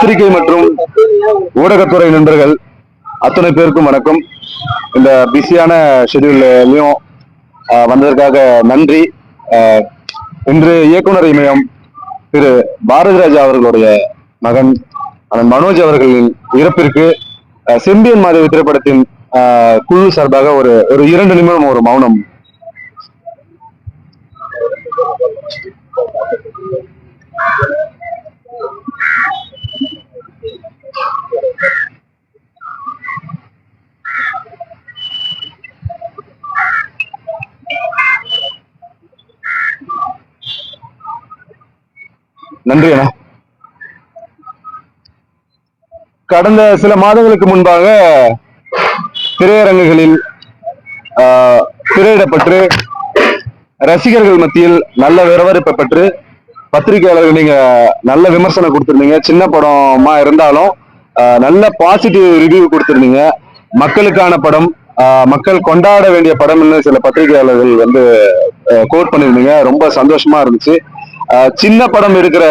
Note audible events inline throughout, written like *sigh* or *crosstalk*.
பத்திரிகை மற்றும் ஊடகத்துறை நண்பர்கள் அத்தனை பேருக்கும் வணக்கம். இந்த பிஸியான ஷெடியூல்லையும் வந்ததற்காக நன்றி. இன்று இயக்குனர் இமயம் திரு பாரதிராஜா அவர்களுடைய மகன் மனோஜ் அவர்களின் இறப்பிற்கு செம்பியன் மாதவி திரைப்படத்தின் ஆஹ், குழு சார்பாக ஒரு ஒரு இரண்டு நிமிடம் ஒரு மௌனம். நன்றி அண்ணா. கடந்த சில மாதங்களுக்கு முன்பாக திரையரங்குகளில் ஆஹ், திரையிடப்பட்டு ரசிகர்கள் மத்தியில் நல்ல வரவேற்பை பெற்று பத்திரிகையாளர்கள் நீங்க நல்ல விமர்சனம் கொடுத்திருந்தீங்க. சின்ன படமா இருந்தாலும் நல்ல பாசிட்டிவ் ரிவ்யூ கொடுத்துருந்தீங்க. மக்களுக்கான படம் மக்கள் கொண்டாட வேண்டிய படம்னு சில பத்திரிகையாளர்கள் வந்து கோட் பண்ணியிருந்தீங்க. ரொம்ப சந்தோஷமா இருந்துச்சு. சின்ன படம் எடுக்கிற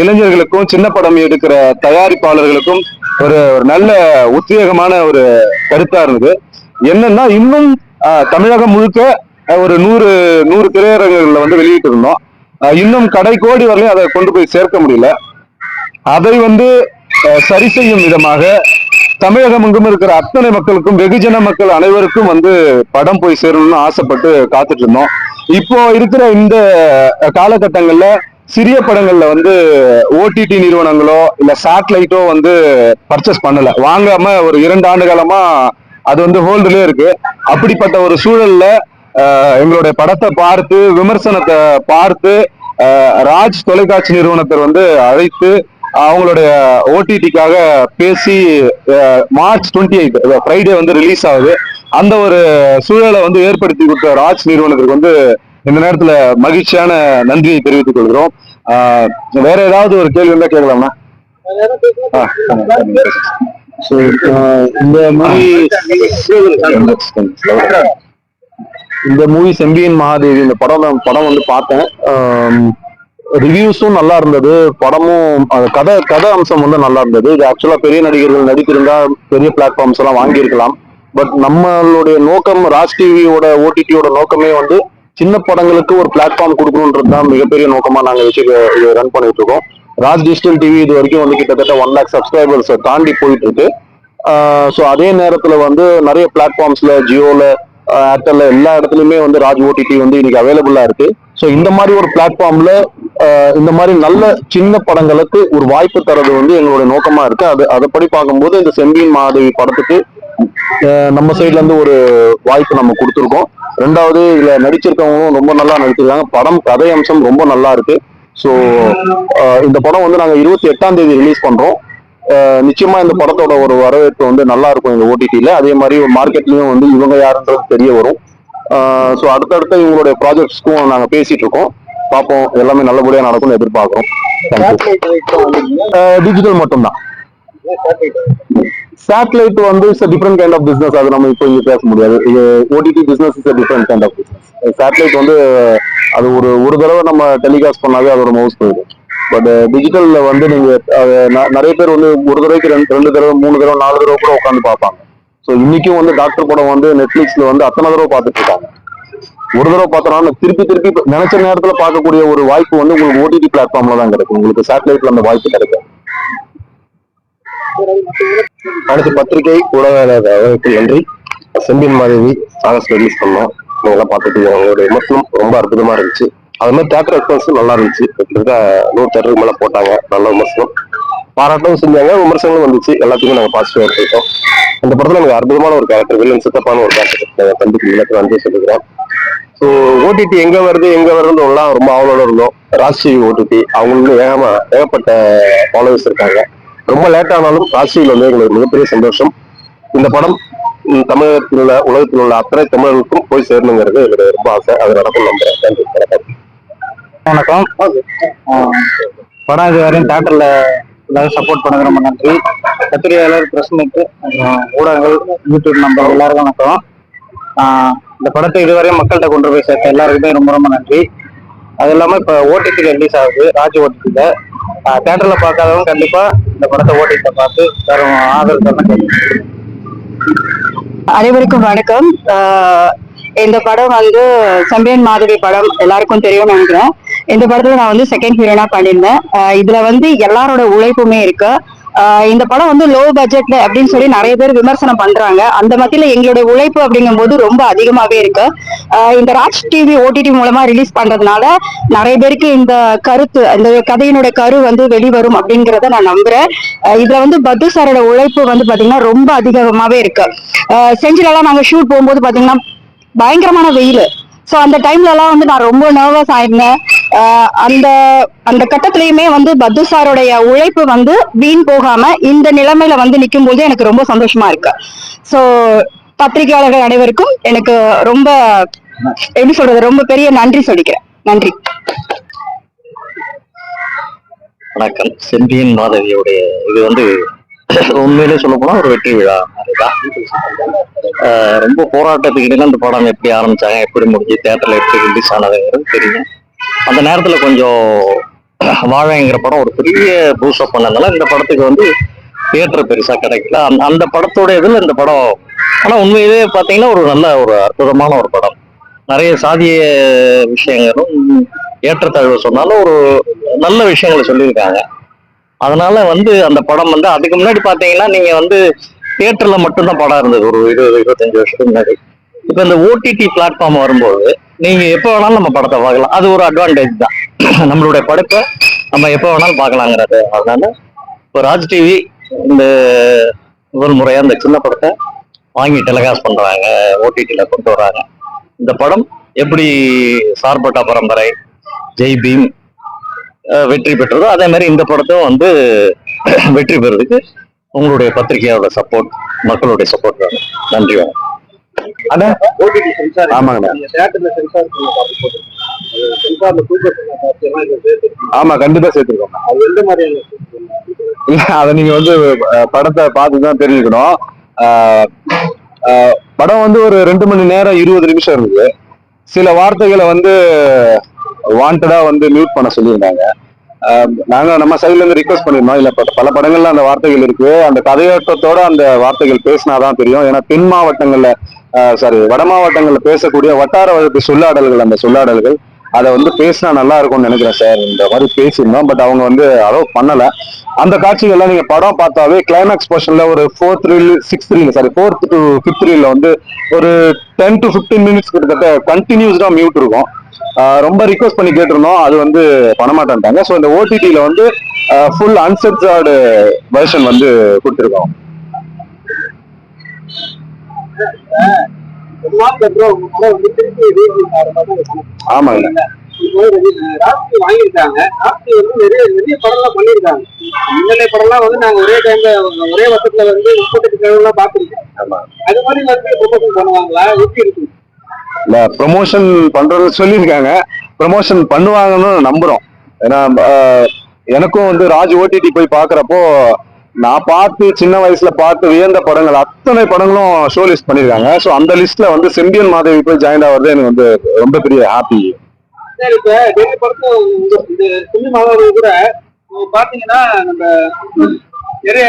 இளைஞர்களுக்கும் சின்ன படம் எடுக்கிற தயாரிப்பாளர்களுக்கும் ஒரு ஒரு நல்ல உத்வேகமான ஒரு கருத்தா இருந்தது. என்னன்னா இன்னும் தமிழகம் முழுக்க ஒரு நூறு நூறு திரையரங்குகள்ல வந்து வெளியிட்டு இருந்தோம் இன்னும் கடை கோடி வரலையும் அதை கொண்டு போய் சேர்க்க முடியல. அதை வந்து சரி செய்யும் விதமாக தமிழகம் எங்கும் இருக்கிற அத்தனை மக்களுக்கும் வெகுஜன மக்கள் அனைவருக்கும் வந்து படம் போய் சேரணும்னு ஆசைப்பட்டு காத்துட்டு இருந்தோம். இப்போ இருக்கிற இந்த காலகட்டங்கள்ல சிறிய படங்கள்ல வந்து ஓடிடி நிறுவனங்களோ இல்ல சேட்டலைட்டோ வந்து பர்ச்சேஸ் பண்ணல. வாங்காம ஒரு இரண்டு ஆண்டு காலமா அது வந்து ஹோல்டுலயே இருக்கு. அப்படிப்பட்ட ஒரு சூழல்ல எங்களுடைய படத்தை பார்த்து விமர்சனத்தை பார்த்து ராஜ் தொலைக்காட்சி நிறுவனத்தை வந்து அழைத்து அவங்களுடைய ஓடிடிக்காக பேசி மார்ச் டுவெண்ட்டி எயிட் ஃப்ரைடே வந்து ரிலீஸ் ஆகுது. அந்த ஒரு சூழலை வந்து ஏற்படுத்தி கொடுத்த ராஜ் நிறுவனத்துக்கு வந்து இந்த நேரத்துல மகிழ்ச்சியான நன்றியை தெரிவித்துக் கொள்கிறோம். வேற ஏதாவது ஒரு கேள்வி இருந்தா கேட்கலாம்னா ஆ, இந்த மூவி இந்த மூவி செம்பியன் மகாதேவி இந்த படம் படம் வந்து பார்த்தேன். ரிவ்யூஸும் நல்லா இருந்தது. படமும் கதை கதை அம்சம் வந்து நல்லா இருந்தது. இது ஆக்சுவலா பெரிய நடிகர்கள் நடித்திருந்தா பெரிய பிளாட்ஃபார்ம்ஸ் எல்லாம் வாங்கியிருக்கலாம். பட் நம்மளுடைய நோக்கம் ராஜ் டிவியோட ஓடிடியோட நோக்கமே வந்து சின்ன படங்களுக்கு ஒரு பிளாட்ஃபார்ம் கொடுக்கணுன்றது தான் மிகப்பெரிய நோக்கமா நாங்க வச்சு இதை ரன் பண்ணிட்டு இருக்கோம் ராஜ் டிஜிட்டல் டிவி இது வரைக்கும் வந்து கிட்டத்தட்ட ஒன் லேக் சப்ஸ்கிரைபர்ஸ் தாண்டி போயிட்டு இருக்கு ஸோ அதே நேரத்துல வந்து நிறைய பிளாட்ஃபார்ம்ஸ்ல ஜியோல ஏர்டெல்ல எல்லா இடத்துலயுமே வந்து ராஜ் ஓடிடி வந்து இன்னைக்கு அவைலபிளா இருக்கு. ஸோ இந்த மாதிரி ஒரு பிளாட்ஃபார்ம்ல இந்த மாதிரி நல்ல சின்ன படங்களுக்கு ஒரு வாய்ப்பு தரது வந்து எங்களுடைய நோக்கமா இருக்கு. அது அதைப்படி பார்க்கும்போது இந்த செம்பியன் மாதவி படத்துக்கு நம்ம சைட்ல இருந்து ஒரு வாய்ப்பு நம்ம கொடுத்துருக்கோம். ரெண்டாவது இதுல நடிச்சிருக்கவங்களும் ரொம்ப நல்லா நடிச்சிருக்காங்க. படம் கதை அம்சம் ரொம்ப நல்லா இருக்கு. ஸோ இந்த படம் வந்து நாங்கள் இருபத்தி எட்டாம் தேதி ரிலீஸ் பண்றோம். நிச்சயமா இந்த படத்தோட ஒரு வரவேற்பு வந்து நல்லா இருக்கும் இந்த ஓடிடியில அதே மாதிரி மார்க்கெட்லயும் வந்து இவங்க யாருன்றது தெரிய வரும். ஸோ அடுத்தடுத்த இவங்களுடைய ப்ராஜெக்ட்ஸ்க்கும் நாங்கள் பேசிட்டு இருக்கோம். பார்ப்போம் எல்லாமே நல்லபடியா நடக்கும்னு எதிர்பார்க்கிறோம். டிஜிட்டல் மட்டும்தான். சேட்டலைட் வந்து it's different kind of business அது நம்ம இப்போ இங்க பேச முடியாது. OTT business is different kind of business satellite வந்து அது ஒரு ஒரு தடவை நம்ம டெலிகாஸ்ட் பண்ணாவே அதோட மவுஸ் போயிடும். பட் டிஜிட்டல்ல வந்து நீங்க நிறைய பேர் வந்து ஒரு தடவைக்கு ரெண்டு ரெண்டு தடவை மூணு தடவை நாலு தடவை கூட உட்காந்து பார்ப்பாங்க. ஸோ இன்னைக்கும் வந்து டாக்டர் படம் வந்து நெட்ஃபிளிக்ஸ்ல வந்து அத்தனை தடவை பார்த்துட்டு இருக்காங்க. ஒரு தடவை பார்த்தோம்னா திருப்பி திருப்பி நினைச்ச நேரத்துல பார்க்கக்கூடிய ஒரு வாய்ப்பு வந்து உங்களுக்கு ஓடிடி பிளாட்ஃபார்ம்ல தான் கிடைக்கும். உங்களுக்கு சேட்டலைட்ல அந்த வாய்ப்பு கிடைக்கும். அடுத்து பத்திரிகை ஊடகங்களுக்கு நன்றி. செம்பின் மாதவி சாகஸ் ரிலீஸ் பண்ணோம். நீங்க எல்லாம் பார்த்துட்டு அவங்களோட விமர்சனம் ரொம்ப அற்புதமா இருந்துச்சு. அது மாதிரி தேட்டர் எக்ஸ்பென்ஸும் நல்லா இருந்துச்சு. கிட்டத்தட்ட நூறு தேட்டருக்கு மேல போட்டாங்க. நல்ல விமர்சனம் பாராட்டவும் செஞ்சாங்க விமர்சனங்களும் வந்துச்சு. எல்லாத்தையுமே நாங்க பாசிட்டிவா எடுத்துக்கிட்டோம். அந்த படத்துல எனக்கு அற்புதமான ஒரு கேரக்டர் வில்லன் சித்தப்பான ஒரு கேரக்டர் தம்பிக்கு இலக்கணம் நன்றி சொல்லிக்கிறேன். ஸோ ஓடிடி எங்க வருது எங்க வருது எல்லாம் ரொம்ப ஆவலோட இருந்தோம். ராஜ்டிவி ஓடிடி அவங்களுக்கு ஏகமா ஏகப்பட்ட ஃபாலோவர்ஸ் இருக்காங்க. ரொம்ப லேட் ஆனாலும் ராஜ்டிவியில் வந்து எங்களுக்கு மிகப்பெரிய சந்தோஷம். இந்த படம் தமிழகத்தில் உள்ள உலகத்தில் உள்ள அத்தனை தமிழர்களுக்கும் போய் சேரணுங்கிறது என்னுடைய ரொம்ப ஆசை. அது நடக்கும் நம்புறேன். நன்றி. வணக்கம். படம் இது வரையும் தேட்டர்ல எல்லாரும் சப்போர்ட் பண்ணது ரொம்ப நன்றி. பத்திரிகையாளர் பிரஸ் மீட் ஊடகங்கள் யூடியூப் நம்பர் எல்லாருக்கும் வணக்கம். இந்த படத்தை இதுவரையும் மக்கள்கிட்ட கொண்டு போய் சேர்த்த எல்லாருக்குமே ரொம்ப ரொம்ப நன்றி. அது இல்லாம இப்ப ஓடிடியில் ரிலீஸ் ஆகுது ராஜ் ஓடிடியில். தேட்டர்ல பார்க்காதவங்க கண்டிப்பா இந்த படத்தை ஓட்டிட்டு பார்த்து தரும் ஆதரவு தரணும். அனைவருக்கும் வணக்கம். இந்த படம் வந்து செம்பியன் மாதவி படம் எல்லாருக்கும் தெரியும்னு நினைக்கிறேன். இந்த படத்துல நான் வந்து செகண்ட் ஹீரோனா பண்ணியிருந்தேன். இதுல வந்து எல்லாரோட உழைப்புமே இருக்கு. இந்த படம் வந்து லோ பட்ஜெட்ல அப்படின்னு சொல்லி நிறைய பேர் விமர்சனம் பண்றாங்க. அந்த மத்தியில எங்களுடைய உழைப்பு அப்படிங்கும்போது ரொம்ப அதிகமாவே இருக்கு. இந்த ராஜ் டிவி ஓடிடி மூலமா ரிலீஸ் பண்றதுனால நிறைய பேருக்கு இந்த கருத்து இந்த கதையினுடைய கரு வந்து வெளிவரும் அப்படிங்கிறத நான் நம்புறேன். இதுல வந்து பத்து சாரோட உழைப்பு வந்து பாத்தீங்கன்னா ரொம்ப அதிகமாவே இருக்கு. செஞ்சிலெல்லாம் நாங்க ஷூட் போகும்போது பாத்தீங்கன்னா பயங்கரமான வெயில். ஸோ அந்த டைம்ல எல்லாம் வந்து நான் ரொம்ப நர்வஸ் ஆயிருந்தேன். அந்த அந்த கட்டத்திலயுமே வந்து பத்து சாருடைய உழைப்பு வந்து வீண் போகாம இந்த நிலைமையில வந்து நிற்கும் போது எனக்கு ரொம்ப சந்தோஷமா இருக்கு. ஸோ பத்திரிகையாளர்கள் அனைவருக்கும் எனக்கு ரொம்ப எப்படி சொல்றது ரொம்ப பெரிய நன்றி சொல்லிக்கிறேன். நன்றி. வணக்கம். செம்பியன் மாதவியோடைய இது வந்து உண்மையிலே சொல்ல போனா ஒரு வெற்றி விழா. ரொம்ப போராட்டத்துக்கு இடையில அந்த படம் எப்படி ஆரம்பிச்சாங்க எப்படி முடிஞ்சு தேட்டர்ல எப்படி ரிலீஸ் ஆனதுங்கிறது தெரியும். அந்த நேரத்துல கொஞ்சம் வாழைங்கிற படம் ஒரு பெரிய பூஸ்அப் பண்ணதுனால இந்த படத்துக்கு வந்து தியேட்டர் பெருசா கிடைக்கல. அந்த அந்த படத்தோட இதுல இந்த படம் ஆனா உண்மையிலே பாத்தீங்கன்னா ஒரு நல்ல ஒரு அற்புதமான ஒரு படம். நிறைய சாதிய விஷயங்களும் ஏற்றத்தாழ்வு சொன்னாலும் ஒரு நல்ல விஷயங்களை சொல்லியிருக்காங்க. அதனால வந்து அந்த படம் வந்து அதுக்கு முன்னாடி பாத்தீங்கன்னா நீங்க வந்து தியேட்டர்ல மட்டும்தான் படம் இருந்தது. ஒரு இருபது இருபத்தஞ்சு வருஷத்துக்கு முன்னாடி. இப்ப இந்த ஓடிடி பிளாட்ஃபார்ம் வரும்போது நீங்க எப்போ வேணாலும் நம்ம படத்தை பார்க்கலாம். அது ஒரு அட்வான்டேஜ் தான். *clears throat* நம்மளுடைய படத்தை நம்ம எப்போ வேணாலும் பார்க்கலாங்கிறது. அதனால இப்போ ராஜ் டிவி இந்த முதல் முறையா இந்த சின்ன படத்தை வாங்கி டெலிகாஸ்ட் பண்றாங்க. ஓடிடியில கொண்டு வராங்க. இந்த படம் எப்படி சார்பட்டா பரம்பரை ஜெய் பீம் வெற்றி பெற்றதோ அதே மாதிரி இந்த படத்தும் வந்து *clears throat* வெற்றி பெறதுக்கு உங்களுடைய பத்திரிகையோட சப்போர்ட் மக்களுடைய சப்போர்ட் வேணும் நன்றி வணக்கம். ஆமாங்கண்ணா. நீங்க தேட்டர்ல சென்சார் சென்சார்ல தூக்க ஆமா கண்டிப்பா சேர்த்துருக்கோம் அது எந்த மாதிரியான இல்ல அதை நீங்க வந்து படத்தை பார்த்து தான் தெரிஞ்சுக்கணும். படம் வந்து ஒரு ரெண்டு மணி நேரம் இருபது நிமிஷம் இருந்தது. சில வார்த்தைகளை வந்து வாண்டடா வந்து மியூட் பண்ண சொல்லியிருந்தாங்க. நாங்க நம்ம சைட்ல இருந்து ரிக்வஸ்ட் பண்ணிருந்தோம். இல்ல பல படங்கள்ல அந்த வார்த்தைகள் இருக்கு. அந்த கதையோட்டத்தோட அந்த வார்த்தைகள் பேசினாதான் தெரியும். ஏன்னா தென் மாவட்டங்கள்ல சாரி வட மாவட்டங்கள்ல பேசக்கூடிய வட்டார வழக்கு சொல்லாடல்கள் அந்த சொல்லாடல்கள் அதை வந்து பேசினா நல்லா இருக்கும்னு நினைக்கிறேன் சார் இந்த மாதிரி பேசியிருந்தோம். பட் அவங்க வந்து அலோவ் பண்ணல. அந்த காட்சிகள்லாம் நீங்க படம் பார்த்தாவே கிளைமேக்ஸ் போர்ஷன்ல ஒரு fourth reel sixth reel sorry fourth to fifth ரீல்ல வந்து ஒரு டென் டு ஃபிஃப்டீன் மினிட்ஸ் கிட்டத்தட்ட கண்டினியூஸ்டா மியூட் இருக்கும். ரொம்ப ரிக்வஸ்ட் பண்ணி கேட்டிருந்தோம். அது வந்து பண்ண மாட்டேன்ட்டாங்க ஸோ இந்த ஓடிடியில வந்து ஃபுல் அன்சென்சார்டு வெர்ஷன் வந்து கொடுத்துருக்கோம். ஆமாங்க. வாங்கியிருக்காங்க. ராஷ்டி வந்து நிறைய நிறைய படம்லாம் பண்ணியிருக்காங்க. முன்னணி படம்லாம் வந்து நாங்க ஒரே டைம்ல ஒரே வருஷத்துல வந்து முப்பத்தெட்டு கிழமெல்லாம் பார்த்துருக்கோம். ஆமா. அது மாதிரி வந்து ப்ரொமோஷன் பண்ணுவாங்களா? எப்படி இருக்கு? இல்ல ப்ரொமோஷன் சொல்லியிருக்காங்க. ப்ரொமோஷன் பண்ணுவாங்கன்னு நம்புறோம். ஏன்னா எனக்கும் வந்து ராஜ் ஓடிடி போய் பாக்குறப்போ நான் பார்த்து சின்ன வயசுல பார்த்து வியந்த படங்கள் அத்தனை படங்களும் ஷோ லிஸ்ட் பண்ணிருக்காங்க ஸோ அந்த லிஸ்ட்ல வந்து செம்பியன் மாதவி போய் ஜாயின் ஆகிறது எனக்கு வந்து ரொம்ப பெரிய ஹாப்பி கூட பாத்தீங்கன்னா நம்ம நிறைய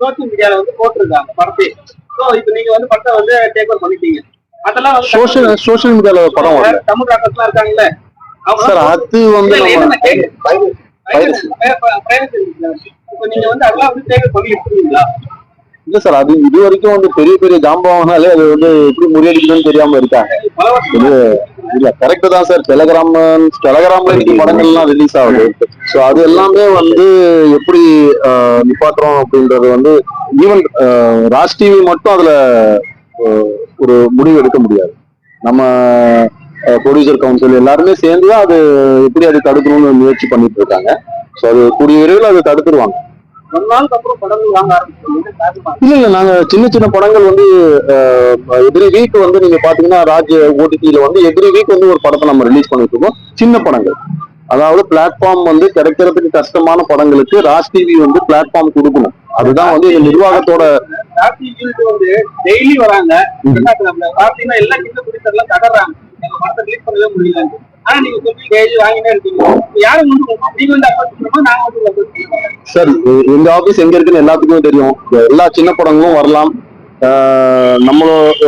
சோசியல் மீடியால வந்து போட்டிருக்காங்க படத்தை ஸோ இப்போ நீங்க வந்து படத்தை வந்து டேக் ஓவர் பண்ணிட்டீங்க அதெல்லாம் சோஷியல் சோஷியல் மீடியால படம் தமிழ் ராக்கர்ஸ்லாம் இருக்காங்கல்ல சார் அது வந்து நீங்க வந்து அதெல்லாம் வந்து டேக் பண்ணி எடுத்துருவீங்களா? இல்ல சார் அது இது வரைக்கும் வந்து பெரிய பெரிய ஜாம்பவானாலே அது வந்து எப்படி முறியடிக்கணும்னு தெரியாம இருக்காங்க. இது இல்ல கரெக்ட் தான் சார். டெலகிராம் டெலகிராம்ல இன்னைக்கு படங்கள்லாம் ரிலீஸ் ஆகுது. ஸோ அது எல்லாமே வந்து எப்படி நிப்பாட்டுறோம் அப்படின்றது வந்து ஈவன் ராஜ் டிவி மட்டும் அதுல ஒரு முடிவு எடுக்க முடியாது. நம்ம ப்ரொடியூசர் கவுன்சில் எல்லாருமே சேர்ந்து தான் அது எப்படி அதை தடுக்கணும்னு முயற்சி பண்ணிட்டு இருக்காங்க. ஸோ அது கூடிய விரைவில் அதை தடுத்துருவாங்க. இல்ல இல்ல நாங்க சின்ன சின்ன படங்கள் வந்து எவ்ரி வீக் வந்து நீங்க பாத்தீங்கன்னா ராஜ் ஓடிடியில வந்து எவ்ரி வீக் வந்து ஒரு படத்தை நம்ம ரிலீஸ் பண்ணிட்டு இருக்கோம். சின்ன படங்கள். அதாவது பிளாட்ஃபார்ம் வந்து கிடைக்கிறதுக்கு கஷ்டமான படங்களுக்கு ராஜ் டிவி வந்து பிளாட்ஃபார்ம் கொடுக்கணும். அதுதான் வந்து இந்த நிர்வாகத்தோட டெய்லி வராங்க. எங்க ஆனா நீங்க சொல்லி டெய்லி வாங்கினே இருக்கீங்க. யாரு வந்து நீங்க வந்து நாங்க? சார் எங்க ஆபீஸ் எங்க இருக்குன்னு எல்லாத்துக்குமே தெரியும். எல்லா சின்ன படங்களும் வரலாம். நம்மளோட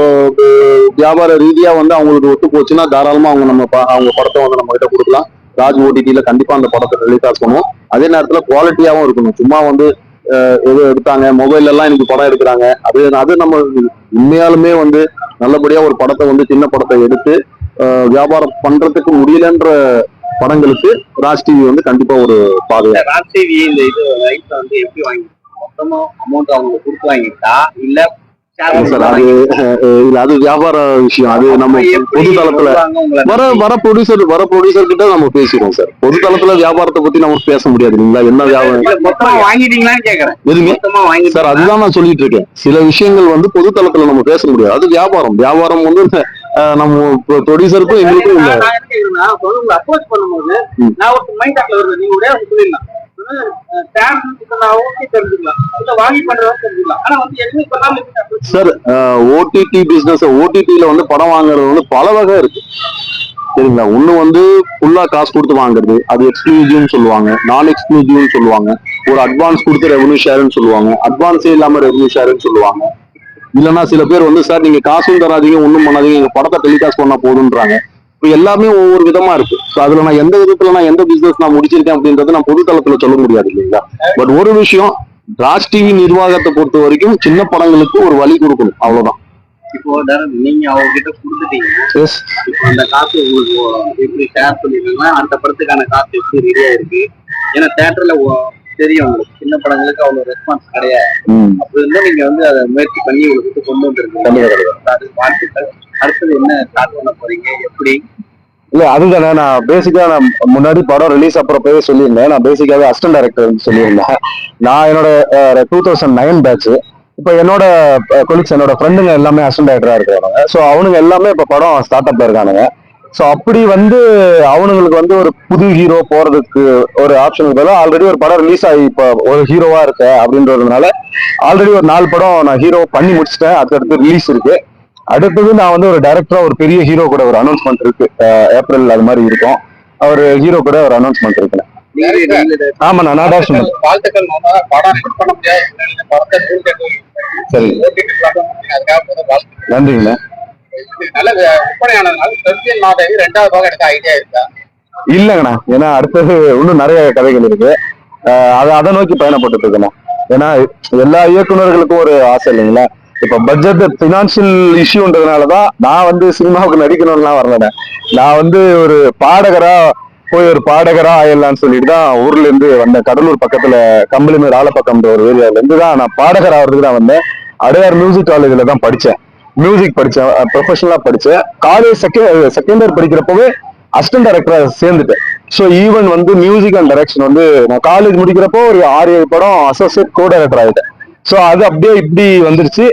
வியாபார ரீதியா வந்து அவங்களுக்கு ஒத்து போச்சுன்னா தாராளமா அவங்க நம்ம ப- அவங்க படத்தை வந்து நம்ம கிட்ட கொடுக்கலாம். ராஜ் ஓடிடியில கண்டிப்பா அந்த படத்தை ரிலீஸ் பண்ணுவோம் அதே நேரத்துல குவாலிட்டியாவும் இருக்கணும். சும்மா வந்து எது எடுத்தாங்க மொபைல்ல எல்லாம் எனக்கு படம் எடுக்கிறாங்க. அது அது நம்ம உண்மையாலுமே வந்து நல்லபடியா ஒரு படத்தை வந்து சின்ன படத்தை எடுத்து வியாபாரம் பண்றதுக்கு முடியலன்ற படங்களுக்கு ராஜ் டிவி வந்து கண்டிப்பா ஒரு பாதையா ராஜ் டிவி இந்த இது ரைட்ல வந்து எப்படி வாங்கி மொத்தமா அமௌண்ட் அவங்க கொடுத்து வாங்கிட்டா இல்ல அது இல்ல அது வியாபார விஷயம். அது நம்ம பொது தளத்துல வர வர ப்ரொடியூசர் வர ப்ரொடியூசர் கிட்ட நம்ம பேசிடுவோம் சார். பொது தளத்துல வியாபாரத்தை பத்தி நம்ம பேச முடியாது இல்லைங்களா? என்ன வியாபாரம்? மொத்தமா வாங்கிட்டீங்களான்னு கேக்குறேன். எதுவுமே சார் அதுதான் நான் சொல்லிட்டு இருக்கேன். சில விஷயங்கள் வந்து பொது தளத்துல நம்ம பேச முடியாது. அது வியாபாரம். வியாபாரம் வந்து நம்ம ப்ரொடியூசருக்கும் எங்களுக்கும் இல்ல அப்ரோச் பண்ணும்போது. நான் ஒரு மைண்ட் தாட்ல வருது நீங்க ஒரு சொல்லிடலாம். சார் ஓடிடி பிசினஸ் ஓடிடில வந்து படம் வாங்குறது வந்து பல வகை இருக்கு. சரிங்களா? ஒண்ணு வந்து ஃபுல்லா காசு கொடுத்து வாங்குறது. அது எக்ஸ்க்ளூசிவ்னு சொல்லுவாங்க. நான் எக்ஸ்க்ளூசிவ்னு சொல்லுவாங்க. ஒரு அட்வான்ஸ் கொடுத்து ரெவன்யூ ஷேர்னு சொல்லுவாங்க. அட்வான்ஸே இல்லாம ரெவன்யூ ஷேர்னு சொல்லுவாங்க. இல்லைன்னா சில பேர் வந்து சார் நீங்க காசும் தராதீங்க ஒண்ணும் பண்ணாதீங்க எங்க படத்தை டெலிகாஸ்ட் பண்ணா போதுன்றாங்க இப்போ எல்லாமே ஒவ்வொரு விதமா இருக்கு. ஸோ அதுல நான் எந்த விதத்துல நான் எந்த பிசினஸ் நான் முடிச்சிருக்கேன் அப்படின்றத நான் பொது தளத்துல சொல்ல முடியாது இல்லைங்களா? பட் ஒரு விஷயம் ராஜ் டிவி நிர்வாகத்தை பொறுத்த வரைக்கும் சின்ன படங்களுக்கு ஒரு வழி கொடுக்கணும் அவ்வளவுதான். இப்போ நீங்க அவங்க கிட்ட கொடுத்துட்டீங்க அந்த காசு உங்களுக்கு எப்படி ஷேர் பண்ணிருக்கீங்களா அந்த படத்துக்கான காசு எப்படி ரெடியா இருக்கு ஏன்னா தேட்டர்ல தெரியும் உங்களுக்கு. சின்ன படங்களுக்கு அவ்வளவு ரெஸ்பான்ஸ் கிடையாது. அப்படி இருந்தா நீங்க வந்து அதை முயற்சி பண்ணி உங்களுக்கு கொண்டு வந்துருக்கீங்க அது வாழ்த்துக்கள். அடுத்தது என்ன ஸ்டார்ட் பண்ண போறீங்க? எப்படி? இல்ல அதுதானே நான் பேசிக்கா நான் முன்னாடி படம் ரிலீஸ் அப்புறப்பவே சொல்லியிருந்தேன். நான் பேசிக்காவே அசிஸ்டன்ட் டைரக்டர் சொல்லியிருந்தேன். நான் என்னோட டூ தௌசண்ட் நைன் பேட்ச் இப்போ என்னோட கொலிக்ஸ் என்னோட ஃப்ரெண்டுங்க எல்லாமே அசிஸ்டன்ட் டைரக்டரா இருக்கிறாங்க ஸோ அவனுங்க எல்லாமே இப்போ படம் ஸ்டார்ட் அப்ல இருக்கானுங்க. ஸோ அப்படி வந்து அவனுங்களுக்கு வந்து ஒரு புது ஹீரோ போறதுக்கு ஒரு ஆப்ஷன் பதிலாக ஆல்ரெடி ஒரு படம் ரிலீஸ் ஆகி இப்போ ஒரு ஹீரோவா இருக்க அப்படின்றதுனால ஆல்ரெடி ஒரு நாலு படம் நான் ஹீரோ பண்ணி முடிச்சிட்டேன். அடுத்தடுத்து ரிலீஸ் இருக்கு. அடுத்தது நான் வந்து ஒரு டைரக்டரா ஒரு பெரிய ஹீரோ கூட ஒரு அனௌன்ஸ்மெண்ட் இருக்கு. ஏப்ரல் அது மாதிரி இருக்கும். அவர் ஹீரோ கூட ஒரு அனௌன்ஸ்மெண்ட் இருக்கு. ஆமா நான் வாழ்த்துக்கள் படம் பண்ண முடியாது. சரி. நன்றிங்கண்ணா நல்ல விற்பனையானதுனால செல்வியன் மாதவி ரெண்டாவது பாகம் எடுக்க ஐடியா இருக்கா? இல்லைங்கண்ணா. ஏன்னா அடுத்தது இன்னும் நிறைய கதைகள் இருக்கு. அதை அதை நோக்கி பயணப்பட்டு இருக்கணும் ஏன்னா எல்லா இயக்குனர்களுக்கும் ஒரு ஆசை இல்லைங்களா? இப்ப பட்ஜெட் பினான்சியல் இஷ்யூன்றதுனாலதான் நான் வந்து சினிமாவுக்கு நடிக்கணும்லாம் வரலண்ணே. நான் வந்து ஒரு பாடகரா போய் ஒரு பாடகரா ஆயிடலாம்னு சொல்லிட்டு தான் ஊர்ல இருந்து வந்தேன் கடலூர் பக்கத்துல கம்பளிமேர் ஆலப்பக்கம்ன்ற ஒரு ஏரியால இருந்து தான் நான் பாடகர் ஆகிறதுக்கு தான் வந்தேன். அடையார் மியூசிக் காலேஜ்ல தான் படித்தேன் மியூசிக் படிச்சேன் ப்ரொஃபஷனலா படிச்சேன் காலேஜ் செகண்ட் செகண்ட் இயர் படிக்கிறப்பவே அசிஸ்டன்ட் டைரக்டரா சேர்ந்துட்டேன். ஸோ ஈவன் வந்து மியூசிக் அண்ட் டைரக்ஷன் வந்து நான் காலேஜ் முடிக்கிறப்போ ஒரு ஆறு ஏழு படம் அசோசியேட் கோ டைரக்டர் ஆகிட்டேன் ஸோ அது அப்படியே இப்படி வந்துருச்சு.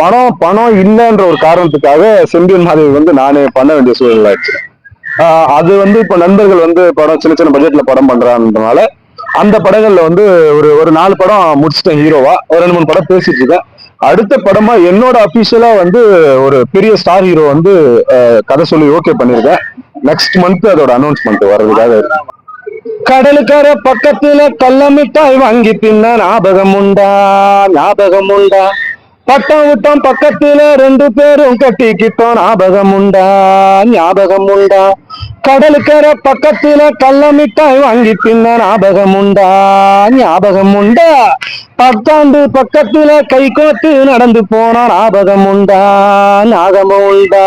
பணம் பணம் இல்லைன்ற ஒரு காரணத்துக்காக செம்பியன் மாதேவி வந்து நானே பண்ண வேண்டிய சூழல் ஆயிடுச்சு. அது வந்து இப்போ நண்பர்கள் வந்து படம் சின்ன சின்ன பட்ஜெட்ல படம் பண்றான்றனால அந்த படங்கள்ல வந்து ஒரு ஒரு நாலு படம் முடிச்சிட்டேன் ஹீரோவா. ஒரு ரெண்டு மூணு படம் பேசிட்டு இருக்கேன். அடுத்த படமா என்னோட அபிஷியலா வந்து ஒரு பெரிய ஸ்டார் ஹீரோ வந்து கதை சொல்லி ஓகே பண்ணிருக்கேன். நெக்ஸ்ட் மந்த் அதோட அனௌன்ஸ்மெண்ட் வர்றதுக்காக. இருக்கு. கடலுக்கர பக்கத்துல கள்ள மிட்டாய் வாங்கி தின்ன ஞாபகம் உண்டா? ஞாபகம் உண்டா? பட்டம் விட்டம் பக்கத்துல ரெண்டு பேரும் கட்டிக்கிட்டோம். ஞாபகம் உண்டா ஞாபகம் உண்டா கடலுக்கர பக்கத்துல கள்ள மிட்டாய் வாங்கி தின்ன ஞாபகம் உண்டா ஞாபகம் உண்டா பத்தாண்டு பக்கத்துல கை கோத்து நடந்து போன ஞாபகம் உண்டா ஞாபகம் உண்டா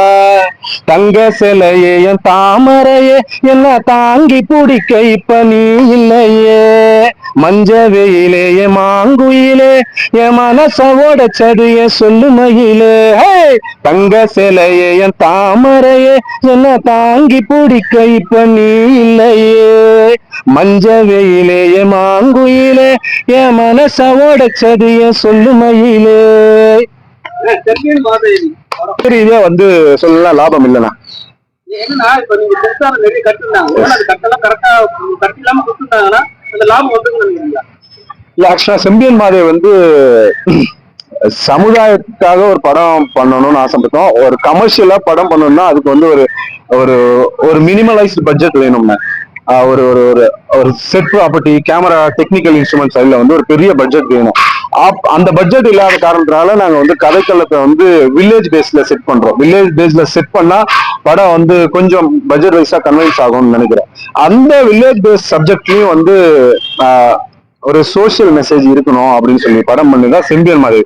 தங்க சிலையே என் தாமரையே என்ன தாங்கி பிடிக்க இப்ப நீ இல்லையே. மஞ்ச வெயிலே என் மாங்குயிலே என் மனச உடைச்சது சொல்லு மயிலே. தங்க சிலையே என் தாமரையே என்ன தாங்கி பிடிக்க இப்ப நீ இல்லையே. மஞ்ச வெயிலே என் மாங்குயிலே என் மனச உடைச்சது சொல்லு மயிலே. செல்வியன் வந்து சொல்லலாம் லாபம் இல்லைண்ணா. என்னன்னா இப்ப நீங்க பெருசா கட்டெல்லாம் கரெக்டா கட்டி இல்லாம கொடுத்துருந்தாங்கன்னா அந்த லாபம் வந்து இல்ல ஆக்சுவலா செம்பியன் மாதே வந்து சமுதாயத்துக்காக ஒரு படம் பண்ணணும்னு ஆசைப்பட்டோம். ஒரு கமர்ஷியலா படம் பண்ணணும்னா அதுக்கு வந்து ஒரு ஒரு ஒரு மினிமலைஸ்டு பட்ஜெட் வேணும்னா. ஒரு ஒரு ஒரு ஒரு set property camera technical instrument சைடில் வந்து ஒரு பெரிய பட்ஜெட் வேணும். ஆப்- அந்த பட்ஜெட் இல்லாத காரணத்தினால நாங்கள் வந்து கதைக்களத்தை வந்து வில்லேஜ் பேஸ்ல செட் பண்றோம். வில்லேஜ் பேஸ்ல செட் பண்ணா படம் வந்து கொஞ்சம் பட்ஜெட் வைஸா கன்வின்ஸ் ஆகும்னு நினைக்கிறேன். அந்த வில்லேஜ் பேஸ் சப்ஜெக்ட்லயும் வந்து ஒரு சோஷியல் மெசேஜ் இருக்கணும் அப்படின்னு சொல்லி படம் பண்ணிருந்தா செம்பியன் மாதிரி.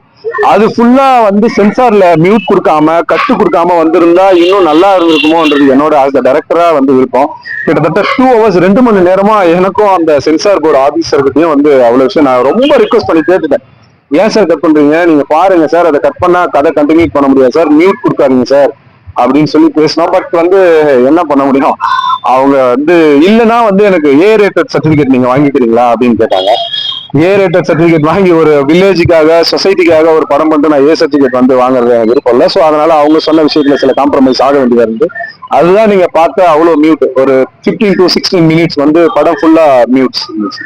அது ஃபுல்லா வந்து சென்சார்ல மியூட் கொடுக்காம கட்டு கொடுக்காம வந்திருந்தா இன்னும் நல்லா இருந்திருக்குமோன்றது என்னோட அந்த டைரக்டரா வந்து விருப்பம். கிட்டத்தட்ட டூ ஹவர்ஸ் ரெண்டு மணி நேரமா எனக்கும் அந்த சென்சார் போர்டு ஆபீசர்கிட்டயும் வந்து அவ்வளவு விஷயம் நான் ரொம்ப ரிக்வஸ்ட் பண்ணி கேட்டுட்டேன். ஏன் சார் கட் பண்றீங்க? நீங்க பாருங்க சார் அதை கட் பண்ணா கதை கண்டினியூ பண்ண முடியாது சார் மியூட் கொடுக்காதீங்க சார் அப்படின்னு சொல்லி பேசினோம் பட் வந்து என்ன பண்ண முடியும்? அவங்க வந்து இல்லைன்னா வந்து எனக்கு ஏ ரேட்டட் சர்டிபிகேட் நீங்க வாங்கிக்கிறீங்களா அப்படின்னு கேட்டாங்க. ஏ ரேட்டட் சர்டிபிகேட் வாங்கி ஒரு வில்லேஜுக்காக சொசைட்டிக்காக ஒரு படம் பண்ணிட்டு நான் ஏ சர்டிபிகேட் வந்து வாங்குறது எனக்கு விருப்பம் இல்லை. ஸோ அதனால அவங்க சொன்ன விஷயத்துல சில காம்ப்ரமைஸ் ஆக வேண்டியதா இருந்து அதுதான் நீங்க பார்த்த அவ்வளோ மியூட் ஒரு 15 டு சிக்ஸ்டீன் மினிட்ஸ் வந்து படம் ஃபுல்லா மியூட்ஸ் இருந்துச்சு